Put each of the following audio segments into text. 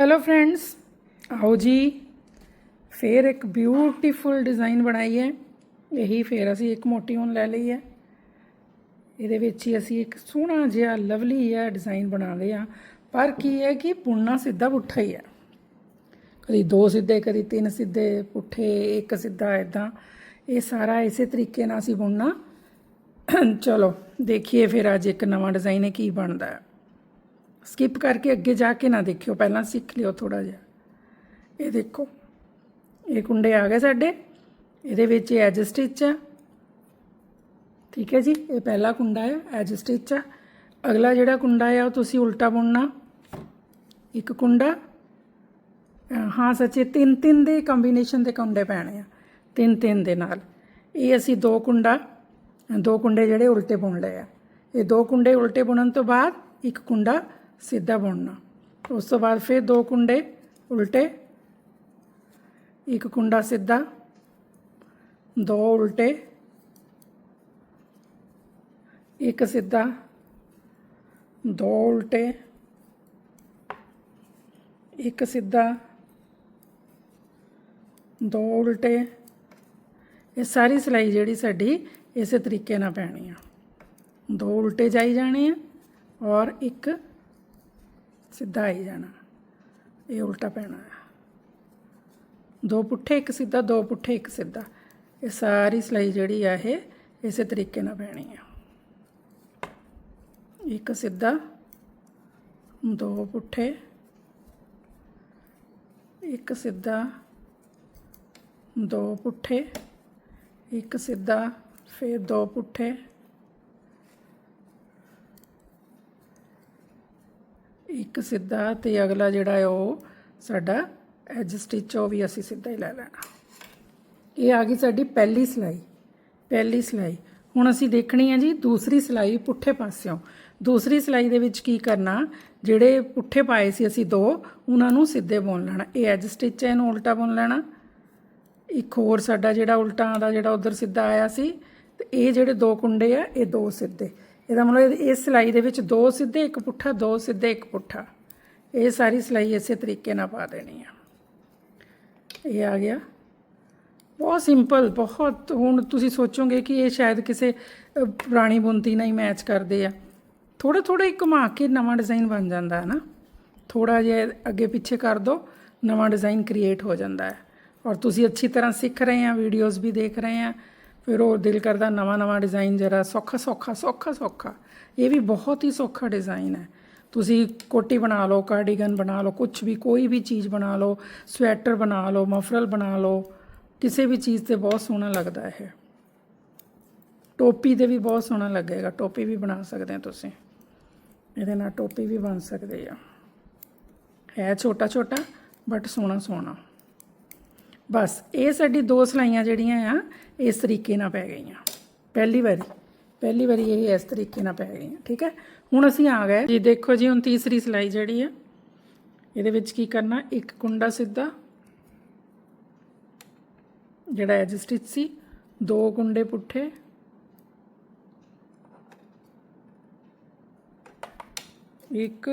Hello friends ਆਓ ਜੀ ਫੇਰ ਇੱਕ ਬਿਊਟੀਫੁਲ ਡਿਜ਼ਾਈਨ ਬਣਾਈ ਹੈ ਇਹੀ ਫੇਰ ਅਸੀਂ ਇੱਕ ਮੋਟੀ ਹੁਣ ਲੈ ਲਈ ਹੈ ਇਹਦੇ ਵਿੱਚ ਹੀ ਅਸੀਂ ਇੱਕ ਸੋਹਣਾ ਜਿਹਾ ਲਵਲੀ ਜਿਹਾ ਡਿਜ਼ਾਈਨ ਬਣਾਉਂਦੇ ਆ ਪਰ ਕੀ ਹੈ ਕਿ ਬੁਣਨਾ ਸਿੱਧਾ ਪੁੱਠਾ ਹੀ ਹੈ ਕਦੀ ਦੋ ਸਿੱਧੇ ਕਦੀ ਤਿੰਨ ਸਿੱਧੇ ਪੁੱਠੇ ਇੱਕ ਸਿੱਧਾ ਇਦਾਂ ਇਹ ਸਾਰਾ ਇਸੇ ਤਰੀਕੇ ਨਾਲ ਅਸੀਂ ਬੁਣਨਾ ਚਲੋ ਦੇਖੀਏ ਫਿਰ ਅੱਜ ਇੱਕ ਨਵਾਂ ਡਿਜ਼ਾਈਨ ਹੈ ਕੀ ਬਣਦਾ ਹੈ ਸਕਿਪ ਕਰਕੇ ਅੱਗੇ ਜਾ ਕੇ ਨਾ ਦੇਖਿਓ, ਪਹਿਲਾਂ ਸਿੱਖ ਲਿਓ ਥੋੜਾ ਜਿਹਾ। ਇਹ ਦੇਖੋ, ਇਹ ਕੁੰਡੇ ਆ ਗਏ ਸਾਡੇ। ਇਹਦੇ ਵਿੱਚ ਐਜ ਸਟਿਚ ਆ। ਠੀਕ ਹੈ ਜੀ, ਇਹ ਪਹਿਲਾ ਕੁੰਡਾ ਹੈ ਐਜ ਸਟਿਚ ਆ। ਅਗਲਾ ਜਿਹੜਾ ਕੁੰਡਾ ਆ, ਉਹ ਤੁਸੀਂ ਉਲਟਾ ਬੁਣਨਾ। ਇੱਕ ਕੁੰਡਾ। ਹਾਂ ਸੱਚੇ, ਤਿੰਨ ਤਿੰਨ ਦੇ ਕੰਬੀਨੇਸ਼ਨ ਦੇ ਕੁੰਡੇ ਪੈਣੇ ਆ, ਤਿੰਨ ਤਿੰਨ ਦੇ ਨਾਲ। ਇਹ ਅਸੀਂ ਦੋ ਕੁੰਡਾ, ਦੋ ਕੁੰਡੇ ਜਿਹੜੇ ਉਲਟੇ ਬੁਣ ਲਏ ਆ। ਇਹ ਦੋ ਕੁੰਡੇ ਉਲਟੇ ਬੁਣਨ ਤੋਂ ਬਾਅਦ ਇੱਕ ਕੁੰਡਾ ਸਿੱਧਾ ਬੁਣਨਾ ਉਸ ਤੋਂ ਬਾਅਦ ਫਿਰ ਦੋ ਕੁੰਡੇ ਉਲਟੇ ਇੱਕ ਕੁੰਡਾ ਸਿੱਧਾ ਦੋ ਉਲਟੇ ਇੱਕ ਸਿੱਧਾ ਦੋ ਉਲਟੇ ਇੱਕ ਸਿੱਧਾ ਦੋ ਉਲਟੇ ਇਹ ਸਾਰੀ ਸਿਲਾਈ ਜਿਹੜੀ ਸਾਡੀ ਇਸੇ ਤਰੀਕੇ ਨਾਲ ਪੈਣੀ ਆ ਦੋ ਉਲਟੇ ਜਾਈ ਜਾਣੇ ਆ ਔਰ ਇੱਕ ਸਿੱਧਾ ਆਈ ਜਾਣਾ। ਇਹ ਉਲਟਾ ਪੈਣਾ ਹੈ ਦੋ ਪੁੱਠੇ, ਇੱਕ ਸਿੱਧਾ, ਦੋ ਪੁੱਠੇ, ਇੱਕ ਸਿੱਧਾ। ਇਹ ਸਾਰੀ ਸਿਲਾਈ ਜਿਹੜੀ ਆ ਇਹ ਇਸੇ ਤਰੀਕੇ ਨਾਲ ਪੈਣੀ ਆ। ਇੱਕ ਸਿੱਧਾ, ਦੋ ਪੁੱਠੇ, ਇੱਕ ਸਿੱਧਾ, ਦੋ ਪੁੱਠੇ, ਇੱਕ ਸਿੱਧਾ, ਫਿਰ ਦੋ ਪੁੱਠੇ ਇੱਕ ਸਿੱਧਾ ਤੇ ਅਗਲਾ ਜਿਹੜਾ ਹੈ ਉਹ ਸਾਡਾ ਐਜ ਸਟਿਚ ਉਹ ਵੀ ਅਸੀਂ ਸਿੱਧਾ ਹੀ ਲੈ ਲੈਣਾ। ਇਹ ਆ ਗਈ ਸਾਡੀ ਪਹਿਲੀ ਸਿਲਾਈ ਪਹਿਲੀ ਸਿਲਾਈ। ਹੁਣ ਅਸੀਂ ਦੇਖਣੀ ਹੈ ਜੀ ਦੂਸਰੀ ਸਿਲਾਈ ਪੁੱਠੇ ਪਾਸਿਓਂ। ਦੂਸਰੀ ਸਿਲਾਈ ਦੇ ਵਿੱਚ ਕੀ ਕਰਨਾ, ਜਿਹੜੇ ਪੁੱਠੇ ਪਾਏ ਸੀ ਅਸੀਂ ਦੋ, ਉਹਨਾਂ ਨੂੰ ਸਿੱਧੇ ਬੁਣ ਲੈਣਾ। ਇਹ ਐਜ ਸਟਿਚ ਹੈ, ਇਹਨੂੰ ਉਲਟਾ ਬੁਣ ਲੈਣਾ। ਇੱਕ ਹੋਰ ਸਾਡਾ ਜਿਹੜਾ ਉਲਟਾ ਦਾ ਜਿਹੜਾ ਉਧਰ ਸਿੱਧਾ ਆਇਆ ਸੀ, ਤੇ ਇਹ ਜਿਹੜੇ ਦੋ ਕੁੰਡੇ ਆ, ਇਹ ਦੋ ਸਿੱਧੇ। ਇਹਦਾ ਮਤਲਬ ਇਸ ਸਿਲਾਈ ਦੇ ਵਿੱਚ ਦੋ ਸਿੱਧੇ, ਇੱਕ ਪੁੱਠਾ, ਦੋ ਸਿੱਧੇ, ਇੱਕ ਪੁੱਠਾ। ਇਹ ਸਾਰੀ ਸਿਲਾਈ ਇਸੇ ਤਰੀਕੇ ਨਾਲ ਪਾ ਦੇਣੀ ਆ। ਇਹ ਆ ਗਿਆ। ਬਹੁਤ ਸਿੰਪਲ, ਬਹੁਤ ਹੁਣ ਤੁਸੀਂ ਸੋਚੋਗੇ ਕਿ ਇਹ ਸ਼ਾਇਦ ਕਿਸੇ ਪੁਰਾਣੀ ਬੁੰਤੀ ਨਾਲ ਹੀ ਮੈਚ ਕਰਦੇ ਆ। ਥੋੜਾ ਥੋੜਾ ਹੀ ਘੁਮਾ ਕੇ ਨਵਾਂ ਡਿਜ਼ਾਈਨ ਬਣ ਜਾਂਦਾ ਹੈ ਨਾ। ਥੋੜਾ ਜਿਹਾ ਅੱਗੇ ਪਿੱਛੇ ਕਰ ਦੋ, ਨਵਾਂ ਡਿਜ਼ਾਈਨ ਕ੍ਰੀਏਟ ਹੋ ਜਾਂਦਾ ਹੈ। ਔਰ ਤੁਸੀਂ ਅੱਛੀ ਤਰ੍ਹਾਂ ਸਿੱਖ ਰਹੇ ਆ, ਵੀਡੀਓਜ਼ ਵੀ ਦੇਖ ਰਹੇ ਆ। ਫਿਰ ਉਹ ਦਿਲ ਕਰਦਾ ਨਵਾਂ ਨਵਾਂ ਡਿਜ਼ਾਈਨ ਜਰਾ ਸੌਖਾ ਸੌਖਾ ਸੌਖਾ ਸੌਖਾ। ਇਹ ਵੀ ਬਹੁਤ ਹੀ ਸੌਖਾ ਡਿਜ਼ਾਈਨ ਹੈ। ਤੁਸੀਂ ਕੋਟੀ ਬਣਾ ਲਓ ਕਾਰਡੀਗਨ ਬਣਾ ਲਓ ਕੁਝ ਵੀ, ਕੋਈ ਵੀ ਚੀਜ਼ ਬਣਾ ਲਓ ਸਵੈਟਰ ਬਣਾ ਲਓ ਮਫਰਲ ਬਣਾ ਲਓ, ਕਿਸੇ ਵੀ ਚੀਜ਼ ਤੇ ਬਹੁਤ ਸੋਹਣਾ ਲੱਗਦਾ ਹੈ ਟੋਪੀ ਤੇ ਵੀ ਬਹੁਤ ਸੋਹਣਾ ਲੱਗੇਗਾ। ਟੋਪੀ ਵੀ ਬਣਾ ਸਕਦੇ ਆ ਤੁਸੀਂ। ਇਹਦੇ ਨਾਲ ਟੋਪੀ ਵੀ ਬਣ ਸਕਦੀ ਆ। ਹੈ ਛੋਟਾ ਛੋਟਾ ਬਟ ਸੋਹਣਾ ਸੋਹਣਾ ਬਸ, ਇਹ ਸਾਡੀ ਦੋ ਸਲਾਈਆਂ ਜਿਹੜੀਆਂ ਆ, ਇਸ ਤਰੀਕੇ ਨਾਲ ਪੈ ਗਈਆਂ। ਪਹਿਲੀ ਵਾਰੀ ਪਹਿਲੀ ਵਾਰੀ ਇਹ ਇਸ ਤਰੀਕੇ ਨਾਲ ਪੈ ਗਈਆਂ, ਠੀਕ ਹੈ? ਹੁਣ ਅਸੀਂ ਆ ਗਏ। ਜੀ ਦੇਖੋ ਜੀ, ਹੁਣ ਤੀਸਰੀ ਸਲਾਈ ਜਿਹੜੀ ਆ, ਇਹਦੇ ਵਿੱਚ ਕੀ ਕਰਨਾ, ਇੱਕ ਕੁੰਡਾ ਸਿੱਧਾ, ਜਿਹੜਾ ਐਜ ਸਟਿਚ ਸੀ, ਦੋ ਕੁੰਡੇ ਪੁੱਠੇ, ਇੱਕ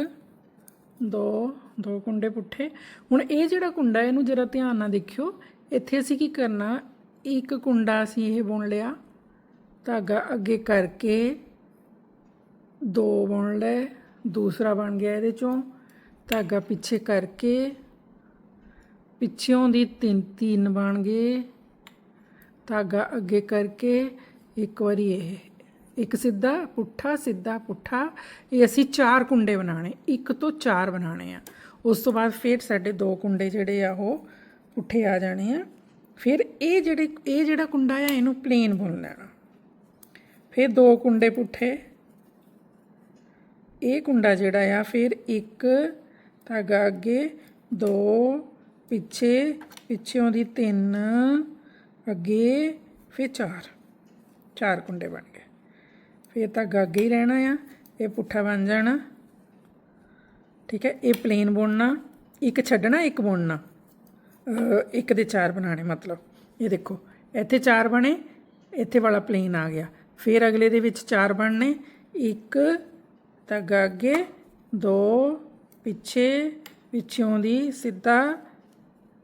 ਦੋ ਦੋ ਕੁੰਡੇ ਪੁੱਠੇ। ਹੁਣ ਇਹ ਜਿਹੜਾ ਕੁੰਡਾ, ਇਹਨੂੰ ਜਰਾ ਧਿਆਨ ਨਾਲ ਦੇਖਿਓ। ਇੱਥੇ ਅਸੀਂ ਕੀ ਕਰਨਾ, ਇੱਕ ਕੁੰਡਾ ਅਸੀਂ ਇਹ ਬੁਣ ਲਿਆ। ਧਾਗਾ ਅੱਗੇ ਕਰਕੇ ਦੋ ਬੁਣ ਲਏ, ਦੂਸਰਾ ਬਣ ਗਿਆ ਇਹਦੇ ਚੋਂ। ਧਾਗਾ ਪਿੱਛੇ ਕਰਕੇ ਪਿੱਛੋਂ ਦੀ ਤਿੰਨ ਤਿੰਨ ਬਣ ਗਏ। ਧਾਗਾ ਅੱਗੇ ਕਰਕੇ, ਇੱਕ ਵਾਰੀ ਇਹ। ਇੱਕ ਸਿੱਧਾ, ਪੁੱਠਾ ਸਿੱਧਾ, ਪੁੱਠਾ। ਇਹ ਅਸੀਂ ਚਾਰ ਕੁੰਡੇ ਬਣਾਣੇ ਇੱਕ ਤੋਂ ਚਾਰ ਬਣਾਣੇ ਆ। ਉਸ ਤੋਂ ਬਾਅਦ ਫਿਰ ਸਾਡੇ ਦੋ ਕੁੰਡੇ ਜਿਹੜੇ ਆ, ਉਹ ਪੁੱਠੇ ਆ ਜਾਣੇ ਆ। ਫਿਰ ਇਹ ਜਿਹੜੇ, ਇਹ ਜਿਹੜਾ ਕੁੰਡਾ ਆ, ਇਹਨੂੰ ਪਲੇਨ ਬੁਣ ਲੈਣਾ। ਫਿਰ ਦੋ ਕੁੰਡੇ ਪੁੱਠੇ। ਇਹ ਕੁੰਡਾ ਜਿਹੜਾ ਆ, ਫਿਰ ਇੱਕ ਧਾਗਾ ਅੱਗੇ, ਦੋ ਪਿੱਛੇ ਪਿੱਛੋਂ ਦੀ ਤਿੰਨ, ਅੱਗੇ, ਫਿਰ ਚਾਰ। ਚਾਰ ਕੁੰਡੇ ਬਣ ਗਏ। ਫਿਰ ਤਾਂ ਅੱਗੇ ਹੀ ਰਹਿਣਾ ਆ, ਇਹ ਪੁੱਠਾ ਬਣ ਜਾਣਾ। ਠੀਕ ਹੈ, ਇਹ ਪਲੇਨ ਬੁਣਨਾ, ਇੱਕ ਛੱਡਣਾ, ਇੱਕ ਬੁਣਨਾ। ਇੱਕ ਦੇ ਚਾਰ ਬਣਾਣੇ ਮਤਲਬ। ਇਹ ਦੇਖੋ, ਇੱਥੇ ਚਾਰ ਬਣੇ, ਇੱਥੇ ਵਾਲਾ ਪਲੇਨ ਆ ਗਿਆ। ਫਿਰ ਅਗਲੇ ਦੇ ਵਿੱਚ ਚਾਰ ਬਣਨੇ, ਇੱਕ ਧਾਗਾ ਅੱਗੇ ਦੋ ਪਿੱਛੇ, ਪਿੱਛੋਂ ਦੀ ਸਿੱਧਾ,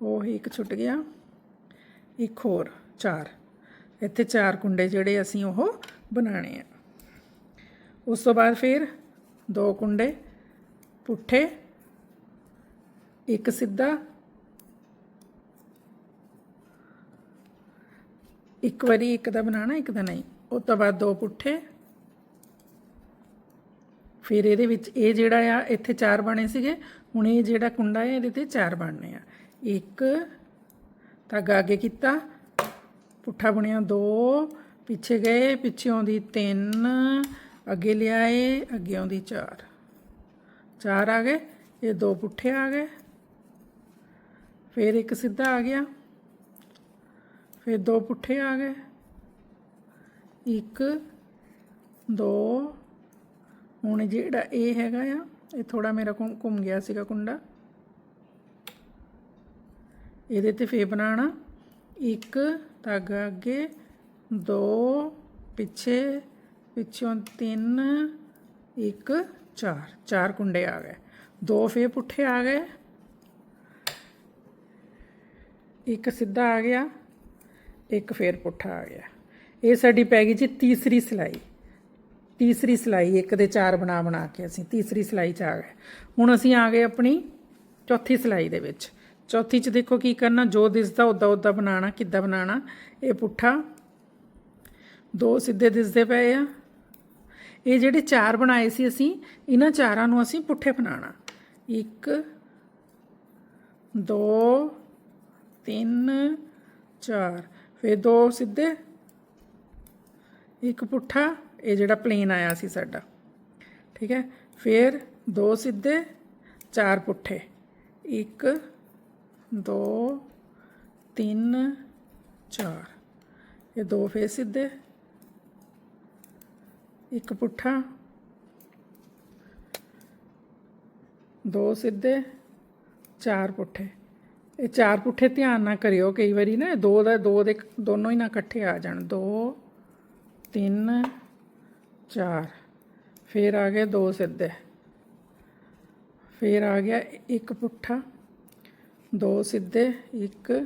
ਉਹ ਇੱਕ ਛੁੱਟ ਗਿਆ। ਇੱਕ ਹੋਰ, ਚਾਰ। ਇੱਥੇ ਚਾਰ ਕੁੰਡੇ ਜਿਹੜੇ ਅਸੀਂ ਉਹ ਬਣਾਣੇ ਆ। ਉਸ ਤੋਂ ਬਾਅਦ ਫਿਰ ਦੋ ਕੁੰਡੇ, ਪੁੱਠੇ, ਇੱਕ ਸਿੱਧਾ, ਇੱਕ ਵਾਰੀ ਇੱਕ ਦਾ ਬਣਾਣਾ ਇੱਕ ਦਾ ਨਹੀਂ। ਉਸ ਤੋਂ ਬਾਅਦ ਦੋ ਪੁੱਠੇ। ਫਿਰ ਇਹਦੇ ਵਿੱਚ ਇਹ ਜਿਹੜਾ ਆ, ਇੱਥੇ ਚਾਰ ਬਣੇ ਸੀਗੇ। ਹੁਣ ਇਹ ਜਿਹੜਾ ਕੁੰਡਾ ਹੈ ਇਹਦੇ ਤੇ ਚਾਰ ਬਣਨੇ ਆ। ਇੱਕ, ਧਾਗਾ ਅੱਗੇ ਕੀਤਾ। ਪੁੱਠਾ ਬਣਿਆ ਦੋ, ਪਿੱਛੇ ਗਏ, ਪਿੱਛੇ ਦੀ ਤਿੰਨ ਅੱਗੇ ਲਿਆਏ, ਅੱਗੇ ਆਉਂਦੀ ਚਾਰ। ਚਾਰ ਆ ਗਏ, ਇਹ ਦੋ ਪੁੱਠੇ ਆ ਗਏ। ਫਿਰ ਇੱਕ ਸਿੱਧਾ ਆ ਗਿਆ। ਫਿਰ ਦੋ ਪੁੱਠੇ ਆ ਗਏ। ਇੱਕ, ਦੋ। ਹੁਣ ਜਿਹੜਾ ਇਹ ਹੈਗਾ ਆ, ਇਹ ਥੋੜਾ ਮੇਰਾ ਘੁੰਮ ਘੁੰਮ ਗਿਆ ਸੀਗਾ ਕੁੰਡਾ। ਇਹਦੇ ਤੇ ਫੇ ਬਣਾਉਣਾ। ਇੱਕ, ਧਾਗਾ ਅੱਗੇ। ਦੋ, ਪਿੱਛੇ। ਪਿੱਛੋਂ ਤਿੰਨ, ਇੱਕ, ਚਾਰ। ਚਾਰ ਕੁੰਡੇ ਆ ਗਏ। ਦੋ ਫੇਰ ਪੁੱਠੇ ਆ ਗਏ। ਇੱਕ ਸਿੱਧਾ ਆ ਗਿਆ। ਇੱਕ ਫੇਰ ਪੁੱਠਾ ਆ ਗਿਆ। ਇਹ ਸਾਡੀ ਪੈ ਗਈ ਜੀ ਤੀਸਰੀ ਸਿਲਾਈ। ਤੀਸਰੀ ਸਿਲਾਈ, ਇੱਕ ਦੇ ਚਾਰ ਬਣਾ ਬਣਾ ਕੇ ਅਸੀਂ ਤੀਸਰੀ ਸਿਲਾਈ 'ਚ ਆ ਗਏ। ਹੁਣ ਅਸੀਂ ਆ ਗਏ ਆਪਣੀ ਚੌਥੀ ਸਿਲਾਈ ਦੇ ਵਿੱਚ। ਚੌਥੀ 'ਚ ਦੇਖੋ ਕੀ ਕਰਨਾ, ਜੋ ਦਿਸਦਾ ਉਦਾਂ ਉਦਾਂ ਬਣਾਉਣਾ, ਕਿੱਦਾਂ ਬਣਾਉਣਾ, ਇਹ ਪੁੱਠਾ। ਦੋ ਸਿੱਧੇ ਦਿਸਦੇ ਪਏ ਆ। ਇਹ ਜਿਹੜੇ ਚਾਰ ਬਣਾਏ ਸੀ ਅਸੀਂ, ਇਹਨਾਂ ਚਾਰਾਂ ਨੂੰ ਅਸੀਂ ਪੁੱਠੇ ਬਣਾਉਣਾ। ਇੱਕ, ਦੋ, ਤਿੰਨ, ਚਾਰ। ਫਿਰ ਦੋ ਸਿੱਧੇ। ਇੱਕ ਪੁੱਠਾ, ਇਹ ਜਿਹੜਾ ਪਲੇਨ ਆਇਆ ਸੀ ਸਾਡਾ। ਠੀਕ ਹੈ? ਫਿਰ ਦੋ ਸਿੱਧੇ, ਚਾਰ ਪੁੱਠੇ। ਇੱਕ, ਦੋ, ਤਿੰਨ, ਚਾਰ। ਇਹ ਦੋ ਫੇਰ ਸਿੱਧੇ। ਇੱਕ ਪੁੱਠਾ, ਦੋ ਸਿੱਧੇ, ਚਾਰ ਪੁੱਠੇ। ਇਹ ਚਾਰ ਪੁੱਠੇ ਧਿਆਨ ਨਾਲ ਕਰਿਓ ਕਈ ਵਾਰੀ ਨਾ ਦੋ ਦਾ, ਦੋ ਦੇ ਦੋਨੋਂ ਹੀ ਨਾ ਇਕੱਠੇ ਆ ਜਾਣ। ਦੋ, ਤਿੰਨ, ਚਾਰ। ਫਿਰ ਆ ਗਏ ਦੋ ਸਿੱਧੇ। ਫਿਰ ਆ ਗਿਆ ਇੱਕ ਪੁੱਠਾ, ਦੋ ਸਿੱਧੇ, ਇੱਕ,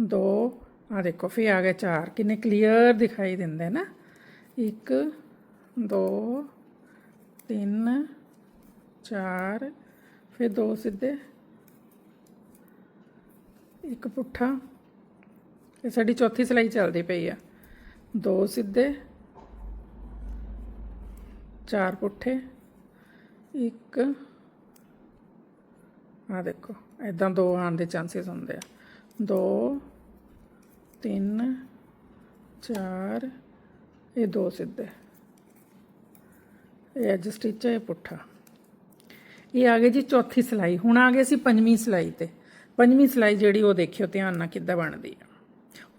ਦੋ। ਆ ਦੇਖੋ, ਫਿਰ ਆ ਗਏ ਚਾਰ। ਕਿੰਨੇ ਕਲੀਅਰ ਦਿਖਾਈ ਦਿੰਦੇ ਨਾ। ਇੱਕ ਦੋ, ਤਿੰਨ, ਚਾਰ, ਫਿਰ ਦੋ ਸਿੱਧੇ। ਇੱਕ ਪੁੱਠਾ। ਇਹ ਸਾਡੀ ਚੌਥੀ ਸਿਲਾਈ ਚੱਲਦੀ ਪਈ ਆ। ਦੋ ਸਿੱਧੇ। ਚਾਰ ਪੁੱਠੇ। ਇੱਕ। ਆ ਦੇਖੋ ਇਦਾਂ ਦੋ ਆਉਣ ਦੇ ਚਾਂਸਸ ਹੁੰਦੇ ਆ। ਦੋ, ਤਿੰਨ, ਚਾਰ, ਇਹ ਦੋ ਸਿੱਧੇ। ਇਹ ਅੱਜ ਸਟਿਚ ਹੈ ਇਹ ਪੁੱਠਾ। ਇਹ ਆ ਗਏ ਜੀ ਚੌਥੀ ਸਿਲਾਈ। ਹੁਣ ਆ ਗਏ ਸੀ ਪੰਜਵੀਂ ਸਿਲਾਈ ਤੇ। ਪੰਜਵੀਂ ਸਿਲਾਈ ਜਿਹੜੀ ਉਹ ਦੇਖਿਓ, ਧਿਆਨ ਨਾਲ ਕਿੱਦਾਂ ਬਣਦੀ ਆ।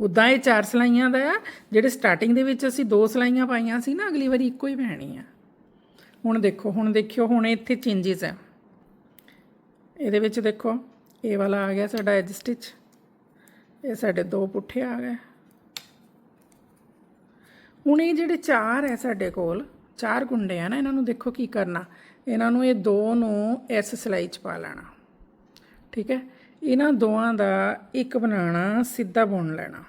ਉਦਾਂ ਇਹ ਚਾਰ ਸਿਲਾਈਆਂ ਦਾ ਆ, ਜਿਹੜੇ ਸਟਾਰਟਿੰਗ ਦੇ ਵਿੱਚ ਅਸੀਂ ਦੋ ਸਿਲਾਈਆਂ ਪਾਈਆਂ ਸੀ ਨਾ, ਅਗਲੀ ਵਾਰੀ ਇੱਕੋ ਹੀ ਪੈਣੀ ਆ। ਹੁਣ ਦੇਖੋ, ਹੁਣ ਦੇਖਿਓ, ਹੁਣ ਇੱਥੇ ਚੇਂਜਸ ਹੈ ਇਹਦੇ ਵਿੱਚ ਦੇਖੋ, ਇਹ ਵਾਲਾ ਆ ਗਿਆ ਸਾਡਾ ਐਜ ਸਟਿਚ ਇਹ ਸਾਡੇ ਦੋ ਪੁੱਠੇ ਆ ਗਏ। ਹੁਣ ਇਹ ਜਿਹੜੇ ਚਾਰ ਹੈ ਸਾਡੇ ਕੋਲ ਚਾਰ ਗੁੰਡੇ ਆ ਨਾ, ਇਹਨਾਂ ਨੂੰ ਦੇਖੋ ਕੀ ਕਰਨਾ। ਇਹਨਾਂ ਨੂੰ ਇਹ ਦੋ ਨੂੰ ਇਸ ਸਿਲਾਈ 'ਚ ਪਾ ਲੈਣਾ। ਠੀਕ ਹੈ? ਇਹਨਾਂ ਦੋਵਾਂ ਦਾ ਇੱਕ ਬਣਾਉਣਾ, ਸਿੱਧਾ ਬੁਣ ਲੈਣਾ।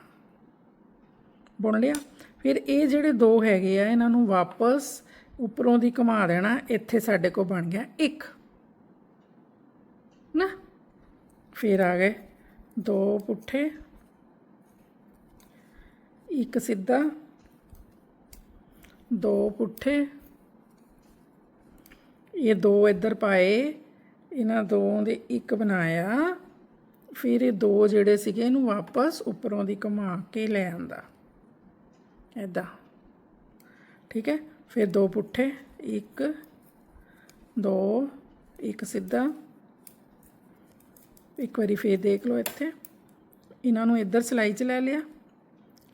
ਬੁਣ ਲਿਆ? ਫਿਰ ਇਹ ਜਿਹੜੇ ਦੋ ਹੈਗੇ ਆ, ਇਹਨਾਂ ਨੂੰ ਵਾਪਸ ਉੱਪਰੋਂ ਦੀ ਘੁਮਾ ਦੇਣਾ, ਇੱਥੇ ਸਾਡੇ ਕੋਲ ਬਣ ਗਿਆ ਇੱਕ। ਨਾ? ਫਿਰ ਆ ਗਏ ਦੋ ਪੁੱਠੇ, ਇੱਕ ਸਿੱਧਾ ਦੋ ਪੁੱਠੇ। ਇਹ ਦੋ ਇੱਧਰ ਪਾਏ, ਇਹਨਾਂ ਦੋ ਦੇ ਇੱਕ ਬਣਾਇਆ। ਫਿਰ ਇਹ ਦੋ ਜਿਹੜੇ ਸੀਗੇ, ਇਹਨੂੰ ਵਾਪਸ ਉੱਪਰੋਂ ਦੀ ਘੁਮਾ ਕੇ ਲੈ ਆਂਦਾ। ਐਦਾਂ ਠੀਕ ਹੈ? ਫਿਰ ਦੋ ਪੁੱਠੇ, ਇੱਕ, ਦੋ, ਇੱਕ ਸਿੱਧਾ। ਇੱਕ ਵਾਰੀ ਫੇਰ ਦੇਖ ਲਓ ਇੱਥੇ। ਇਹਨਾਂ ਨੂੰ ਇੱਧਰ ਸਲਾਈ 'ਚ ਲੈ ਲਿਆ।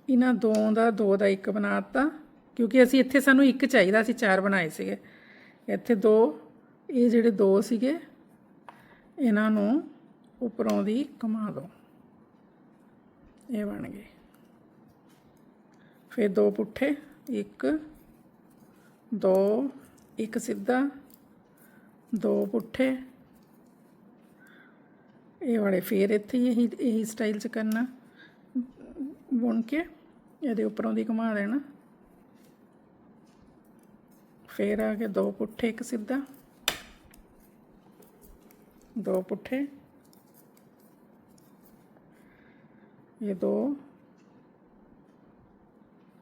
ਇਹਨਾਂ ਦੋ ਦਾ ਦੋ ਦਾ ਇੱਕ ਬਣਾਤਾ ਕਿਉਂਕਿ ਅਸੀਂ ਇੱਥੇ ਸਾਨੂੰ ਇੱਕ ਚਾਹੀਦਾ ਸੀ ਚਾਰ ਬਣਾਏ ਸੀਗੇ। ਇੱਥੇ ਦੋ, ਇਹ ਜਿਹੜੇ ਦੋ ਸੀਗੇ, ਇਹਨਾਂ ਨੂੰ ਉੱਪਰੋਂ ਦੀ ਘੁਮਾ ਦਿਓ ਇਹ ਬਣ ਗਏ। ਫਿਰ ਦੋ ਪੁੱਠੇ, ਇੱਕ, ਦੋ, ਇੱਕ ਸਿੱਧਾ, ਦੋ ਪੁੱਠੇ। ਇਹ ਵਾਲੇ ਫੇਰ ਇੱਥੇ ਹੀ ਇਹੀ ਇਹੀ ਸਟਾਈਲ 'ਚ ਕਰਨਾ। ਬੁਣ ਕੇ ਇਹਦੇ ਉੱਪਰੋਂ ਦੀ ਘੁਮਾ ਦੇਣਾ। ਫੇਰ ਆ ਕੇ ਦੋ ਪੁੱਠੇ, ਇੱਕ ਸਿੱਧਾ। ਦੋ ਪੁੱਠੇ। ਇਹ ਦੋ।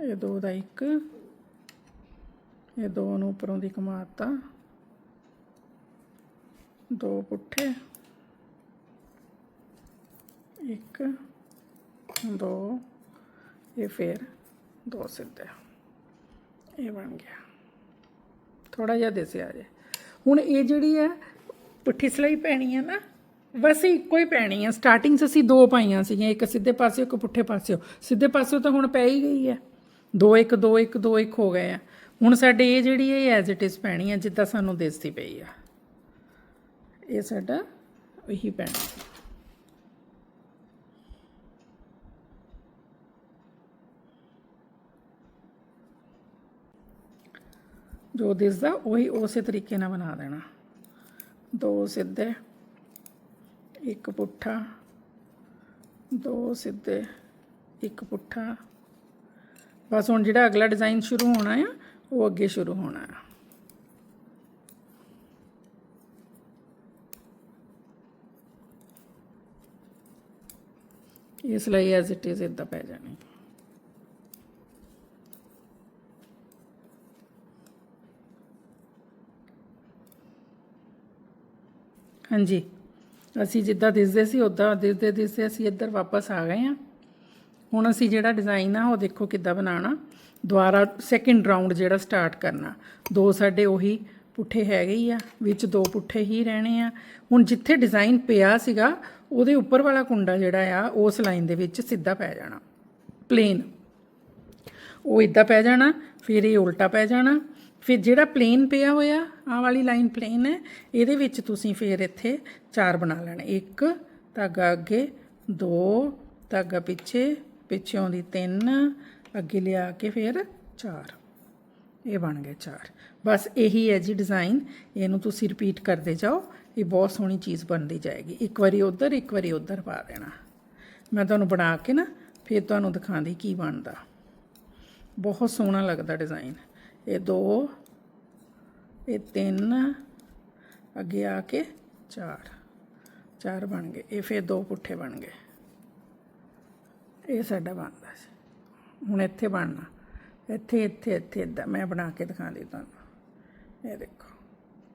ਇਹ ਦੋ ਦਾ ਇੱਕ। ਇਹ ਦੋ ਨੂੰ ਉੱਪਰੋਂ ਦੀ ਘੁਮਾਤਾ। ਦੋ ਪੁੱਠੇ। ਇੱਕ, ਦੋ। ਇਹ ਫੇਰ ਦੋ ਸਿੱਧੇ। ਇਹ ਬਣ ਗਿਆ। ਥੋੜਾ ਜਿਹਾ ਦਿਸਿਆ ਜੇ। ਹੁਣ ਇਹ ਜਿਹੜੀ ਹੈ, ਪੁੱਠੀ ਸਲਾਈ ਪੈਣੀ ਹੈ ਨਾ ਵੈਸੇ ਇੱਕੋ ਹੀ ਪੈਣੀ ਹੈ। ਸਟਾਰਟਿੰਗ 'ਚ ਅਸੀਂ ਦੋ ਪਾਈਆਂ ਸੀਗੀਆਂ, ਇੱਕ ਸਿੱਧੇ ਪਾਸੇ ਇੱਕ ਪੁੱਠੇ ਪਾਸੇ ਸਿੱਧੇ ਪਾਸੇ ਤਾਂ ਹੁਣ ਪੈ ਹੀ ਗਈ ਹੈ। ਦੋ ਇੱਕ ਦੋ ਇੱਕ ਦੋ ਇੱਕ ਹੋ ਗਏ ਆ। ਹੁਣ ਸਾਡੇ ਇਹ ਜਿਹੜੀ ਹੈ ਐਜ਼ ਇਟ ਇਜ਼ ਪੈਣੀ ਹੈ, ਜਿੱਦਾਂ ਸਾਨੂੰ ਦਿਸਦੀ ਪਈ ਆ। ਇਹ ਸਾਡਾ ਇਹੀ ਪੈਣਾ। ਜੋ ਦਿਸਦਾ, ਉਹੀ ਉਸੇ ਤਰੀਕੇ ਨਾਲ ਬਣਾ ਦੇਣਾ। ਦੋ ਸਿੱਧੇ, ਇੱਕ ਪੁੱਠਾ। ਦੋ ਸਿੱਧੇ, ਇੱਕ ਪੁੱਠਾ। ਬਸ ਹੁਣ ਜਿਹੜਾ ਅਗਲਾ ਡਿਜ਼ਾਈਨ ਸ਼ੁਰੂ ਹੋਣਾ ਆ, ਉਹ ਅੱਗੇ ਸ਼ੁਰੂ ਹੋਣਾ ਆ। ਇਸ ਲਈ ਐਜ਼ ਇਟ ਇਜ਼ ਇਦਾਂ ਪੈ ਜਾਣੀ। ਹਾਂਜੀ। ਅਸੀਂ ਜਿੱਦਾਂ ਦਿਸਦੇ ਸੀ ਉਦਾਂ ਦਿਸਦੇ ਦਿਸਦੇ ਅਸੀਂ ਇੱਧਰ ਵਾਪਸ ਆ ਗਏ ਹਾਂ। ਹੁਣ ਅਸੀਂ ਜਿਹੜਾ ਡਿਜ਼ਾਈਨ ਆ, ਉਹ ਦੇਖੋ ਕਿੱਦਾਂ ਬਣਾਉਣਾ। ਦੁਬਾਰਾ ਸੈਕਿੰਡ ਰਾਉਂਡ ਜਿਹੜਾ ਸਟਾਰਟ ਕਰਨਾ। ਦੋ ਸਾਡੇ ਉਹੀ ਪੁੱਠੇ ਹੈਗੇ ਹੀ ਆ, ਵਿੱਚ ਦੋ ਪੁੱਠੇ ਹੀ ਰਹਿਣੇ ਆ। ਹੁਣ ਜਿੱਥੇ ਡਿਜ਼ਾਈਨ ਪਿਆ ਸੀਗਾ, ਉਹਦੇ ਉੱਪਰ ਵਾਲਾ ਕੁੰਡਾ ਜਿਹੜਾ ਆ, ਉਸ ਲਾਈਨ ਦੇ ਵਿੱਚ ਸਿੱਧਾ ਪੈ ਜਾਣਾ। ਪਲੇਨ ਉਹ ਇਦਾਂ ਪੈ ਜਾਣਾ, ਫਿਰ ਇਹ ਉਲਟਾ ਪੈ ਜਾਣਾ। ਫਿਰ ਜਿਹੜਾ ਪਲੇਨ ਪਿਆ ਹੋਇਆ, ਆਹ ਵਾਲੀ ਲਾਈਨ ਪਲੇਨ ਹੈ, ਇਹਦੇ ਵਿੱਚ ਤੁਸੀਂ ਫਿਰ ਇੱਥੇ ਚਾਰ ਬਣਾ ਲੈਣੇ। ਇੱਕ, ਧਾਗਾ ਅੱਗੇ, ਦੋ, ਧਾਗਾ ਪਿੱਛੇ, ਪਿੱਛੋਂ ਦੀ ਤਿੰਨ, ਅੱਗੇ ਲਿਆ ਕੇ ਫਿਰ ਚਾਰ। ਇਹ ਬਣ ਗਏ ਚਾਰ। ਬਸ ਇਹੀ ਹੈ ਜੀ ਡਿਜ਼ਾਈਨ ਇਹਨੂੰ ਤੁਸੀਂ ਰਿਪੀਟ ਕਰਦੇ ਜਾਓ, ਇਹ ਬਹੁਤ ਸੋਹਣੀ ਚੀਜ਼ ਬਣਦੀ ਜਾਏਗੀ। ਇੱਕ ਵਾਰੀ ਉਧਰ, ਇੱਕ ਵਾਰੀ ਉਧਰ ਪਾ ਦੇਣਾ। ਮੈਂ ਤੁਹਾਨੂੰ ਬਣਾ ਕੇ ਨਾ, ਫਿਰ ਤੁਹਾਨੂੰ ਦਿਖਾਉਂਦੀ ਕੀ ਬਣਦਾ। ਬਹੁਤ ਸੋਹਣਾ ਲੱਗਦਾ ਡਿਜ਼ਾਈਨ ਇਹ ਦੋ, ਇਹ ਤਿੰਨ, ਅੱਗੇ ਆ ਕੇ ਚਾਰ। ਚਾਰ ਬਣ ਗਏ। ਇਹ ਫਿਰ ਦੋ ਪੁੱਠੇ ਬਣ ਗਏ। ਇਹ ਸਾਡਾ ਬਣਦਾ ਸੀ। ਹੁਣ ਇੱਥੇ ਬਣਨਾ। ਇੱਥੇ ਇੱਥੇ ਇੱਥੇ ਇਦਾਂ ਮੈਂ ਬਣਾ ਕੇ ਦਿਖਾਉਂਦੀ ਤੁਹਾਨੂੰ। ਇਹ ਦੇਖੋ।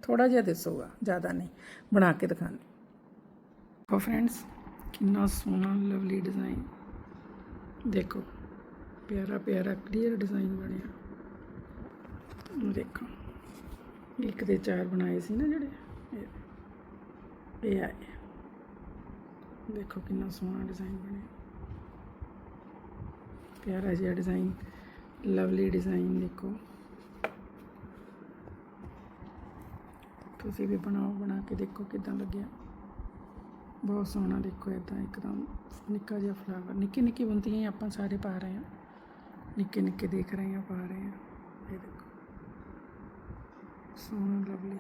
ਥੋੜਾ ਜਿਹਾ ਦਿਸੂਗਾ, ਜ਼ਿਆਦਾ ਨਹੀਂ। ਬਣਾ ਕੇ ਦਿਖਾਉਂਦੀ ਦੇਖੋ ਫਰੈਂਡਸ ਕਿੰਨਾ ਸੋਹਣਾ ਲਵਲੀ ਡਿਜ਼ਾਈਨ ਦੇਖੋ। ਪਿਆਰਾ ਪਿਆਰਾ ਕਲੀਅਰ ਡਿਜ਼ਾਈਨ ਬਣਿਆ। ਇਹ ਦੇਖੋ। ਇੱਕ ਦੇ ਚਾਰ ਬਣਾਏ ਸੀ ਨਾ ਜਿਹੜੇ, ਇਹ- ਆਏ। ਦੇਖੋ ਕਿੰਨਾ ਸੋਹਣਾ ਡਿਜ਼ਾਈਨ ਬਣਿਆ। ਪਿਆਰਾ ਜਿਹਾ ਡਿਜ਼ਾਈਨ ਲਵਲੀ ਡਿਜ਼ਾਈਨ ਦੇਖੋ। ਤੁਸੀਂ ਵੀ ਬਣਾਓ, ਬਣਾ ਕੇ ਦੇਖੋ ਕਿਦਾਂ ਲੱਗਿਆ। ਬਹੁਤ ਸੋਹਣਾ ਦੇਖੋ ਇਦਾਂ ਇੱਕਦਮ ਨਿੱਕਾ ਜਿਹਾ ਫਲਾਵਰ ਨਿੱਕੀ ਨਿੱਕੀ ਬੰਦੀਆਂ ਹੀ ਆਪਾਂ ਸਾਰੇ ਪਾ ਰਹੇ ਹਾਂ। ਨਿੱਕੇ ਨਿੱਕੇ ਦੇਖ ਰਹੇ ਹਾਂ, ਪਾ ਰਹੇ ਹਾਂ। ਇਹ ਦੇਖੋ। ਸੋਹਣਾ ਲਵਲੀ